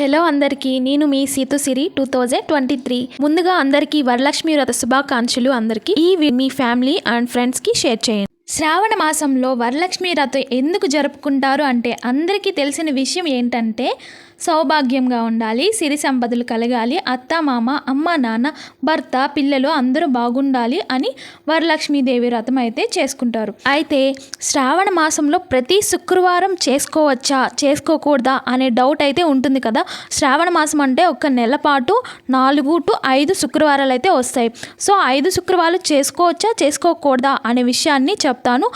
Hello అందరికీ నేను మీ Seethu Siri two thousand twenty three. ముందుగా అందరికీ వరలక్ష్మి వ్రత శుభాకాంక్షలు అందరికీ. ఈ మీ ఫ్యామిలీ అండ్ ఫ్రెండ్స్కి షేర్ చేయండి. శ్రావణ మాసంలో వరలక్ష్మి వ్రతం ఎందుకు జరుపుకుంటారు అంటే అందరికీ తెలిసిన విషయం ఏంటంటే సౌభాగ్యంగా ఉండాలి సిరి సంపదలు కలగాలి అత్త మామ అమ్మ నాన్న భర్త పిల్లలు అందరూ బాగుండాలి అని వరలక్ష్మీదేవి వ్రతం అయితే చేసుకుంటారు. అయితే శ్రావణ మాసంలో ప్రతి శుక్రవారం చేసుకోవచ్చా చేసుకోకూడదా అనే డౌట్ అయితే ఉంటుంది కదా? శ్రావణ మాసం అంటే ఒక నెల పాటు నాలుగు టు ఐదు శుక్రవారాలు అయితే వస్తాయి. సో ఐదు శుక్రవారాలు చేసుకోవచ్చా చేసుకోకూడదా అనే విషయాన్ని చెప్తాను.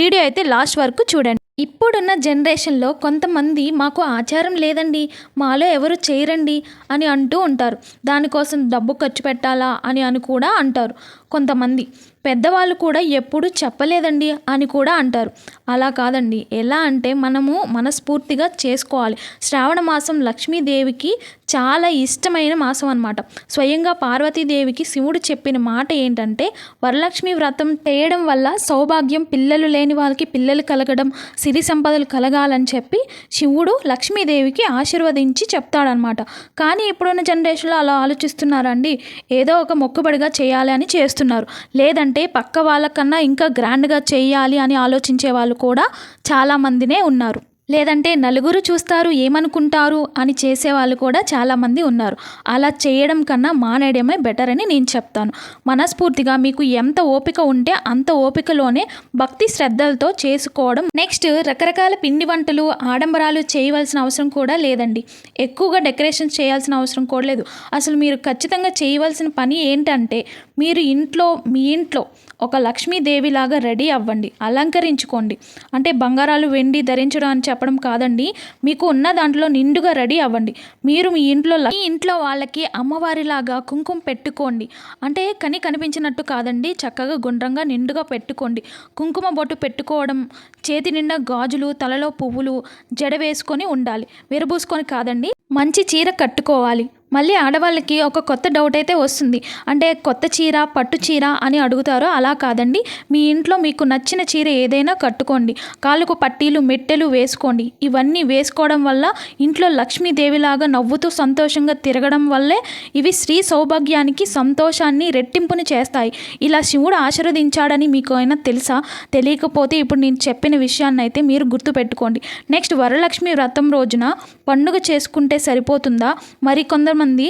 వీడియో అయితే లాస్ట్ వరకు చూడండి. ఇప్పుడున్న జనరేషన్లో కొంతమంది మాకు ఆచారం లేదండి మాలో ఎవరు చేయరండి అని అంటూ ఉంటారు. దానికోసం డబ్బు ఖర్చు పెట్టాలా అని అని కూడా అంటారు. కొంతమంది పెద్దవాళ్ళు కూడా ఎప్పుడు చెప్పలేదండి అని కూడా అంటారు. అలా కాదండి. ఎలా అంటే మనము మనస్ఫూర్తిగా చేసుకోవాలి. శ్రావణ మాసం లక్ష్మీదేవికి చాలా ఇష్టమైన మాసం అన్నమాట. స్వయంగా పార్వతీదేవికి శివుడు చెప్పిన మాట ఏంటంటే వరలక్ష్మి వ్రతం చేయడం వల్ల సౌభాగ్యం పిల్లలు లేని వాళ్ళకి పిల్లలు కలగడం సిరి సంపదలు కలగాలని చెప్పి శివుడు లక్ష్మీదేవికి ఆశీర్వదించి చెప్తాడనమాట కానీ ఇప్పుడున్న జనరేషన్లో అలా ఆలోచిస్తున్నారండి. ఏదో ఒక మొక్కుబడిగా చేయాలి అని చేస్తున్నారు. లేదంటే పక్క వాళ్ళకన్నా ఇంకా గ్రాండ్గా చేయాలి అని ఆలోచించే వాళ్ళు కూడా చాలామందినే ఉన్నారు. లేదంటే నలుగురు చూస్తారు ఏమనుకుంటారు అని చేసేవాళ్ళు కూడా చాలామంది ఉన్నారు. అలా చేయడం కన్నా మానేయడమే బెటర్ అని నేను చెప్తాను. మనస్ఫూర్తిగా మీకు ఎంత ఓపిక ఉంటే అంత ఓపికలోనే భక్తి శ్రద్ధలతో చేసుకోవడం. నెక్స్ట్ రకరకాల పిండి వంటలు ఆడంబరాలు చేయవలసిన అవసరం కూడా లేదండి. ఎక్కువగా డెకరేషన్ చేయాల్సిన అవసరం కూడా లేదు. అసలు మీరు ఖచ్చితంగా చేయవలసిన పని ఏంటంటే మీరు ఇంట్లో మీ ఇంట్లో ఒక లక్ష్మీదేవిలాగా రెడీ అవ్వండి అలంకరించుకోండి. అంటే బంగారాలు వెండి ధరించడం అని చెప్పడం కాదండి. మీకు ఉన్న దాంట్లో నిండుగా రెడీ అవ్వండి. మీరు మీ ఇంట్లో మీ ఇంట్లో వాళ్ళకి అమ్మవారిలాగా కుంకుమ పెట్టుకోండి. అంటే కని కనిపించినట్టు కాదండి. చక్కగా గుండ్రంగా నిండుగా పెట్టుకోండి. కుంకుమ బొట్టు పెట్టుకోవడం చేతి నిండా గాజులు తలలో పువ్వులు జడ వేసుకొని ఉండాలి. విరబూసుకొని కాదండి మంచి చీర కట్టుకోవాలి. మళ్ళీ ఆడవాళ్ళకి ఒక కొత్త డౌట్ అయితే వస్తుంది. అంటే కొత్త చీర పట్టు చీర అని అడుగుతారో అలా కాదండి. మీ ఇంట్లో మీకు నచ్చిన చీర ఏదైనా కట్టుకోండి. కాళ్ళకు పట్టీలు మెట్టెలు వేసుకోండి. ఇవన్నీ వేసుకోవడం వల్ల ఇంట్లో లక్ష్మీదేవిలాగా నవ్వుతూ సంతోషంగా తిరగడం వల్లే ఇవి స్త్రీ సౌభాగ్యానికి సంతోషాన్ని రెట్టింపుని చేస్తాయి. ఇలా శివుడు ఆశీర్వదించాడని మీకు అయినా తెలుసా? తెలియకపోతే ఇప్పుడు నేను చెప్పిన విషయాన్ని అయితే మీరు గుర్తుపెట్టుకోండి. నెక్స్ట్ వరలక్ష్మి వ్రతం రోజున పండుగ చేసుకుంటే సరిపోతుందా? మరి కొందరు చాలామంది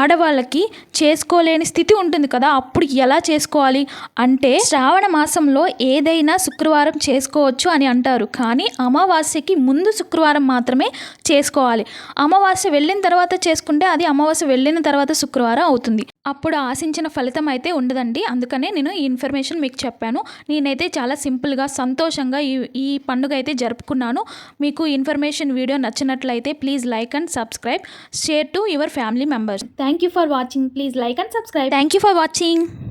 ఆడవాళ్ళకి చేసుకోలేని స్థితి ఉంటుంది కదా అప్పుడు ఎలా చేసుకోవాలి? అంటే శ్రావణ మాసంలో ఏదైనా శుక్రవారం చేసుకోవచ్చు అని అంటారు. కానీ అమావాస్యకి ముందు శుక్రవారం మాత్రమే చేసుకోవాలి. అమావాస్య వెళ్ళిన తర్వాత చేసుకుంటే అది అమావాస్య వెళ్ళిన తర్వాత శుక్రవారం అవుతుంది. అప్పుడు ఆశించిన ఫలితం అయితే ఉండదండి. అందుకనే నేను ఈ ఇన్ఫర్మేషన్ మీకు చెప్పాను. నేనైతే చాలా సింపుల్గా సంతోషంగా ఈ ఈ పండుగ అయితే జరుపుకున్నాను. మీకు ఇన్ఫర్మేషన్ వీడియో నచ్చినట్లయితే please like and subscribe. Share to your family members. Thank you for watching. Please like and subscribe. Thank you for watching.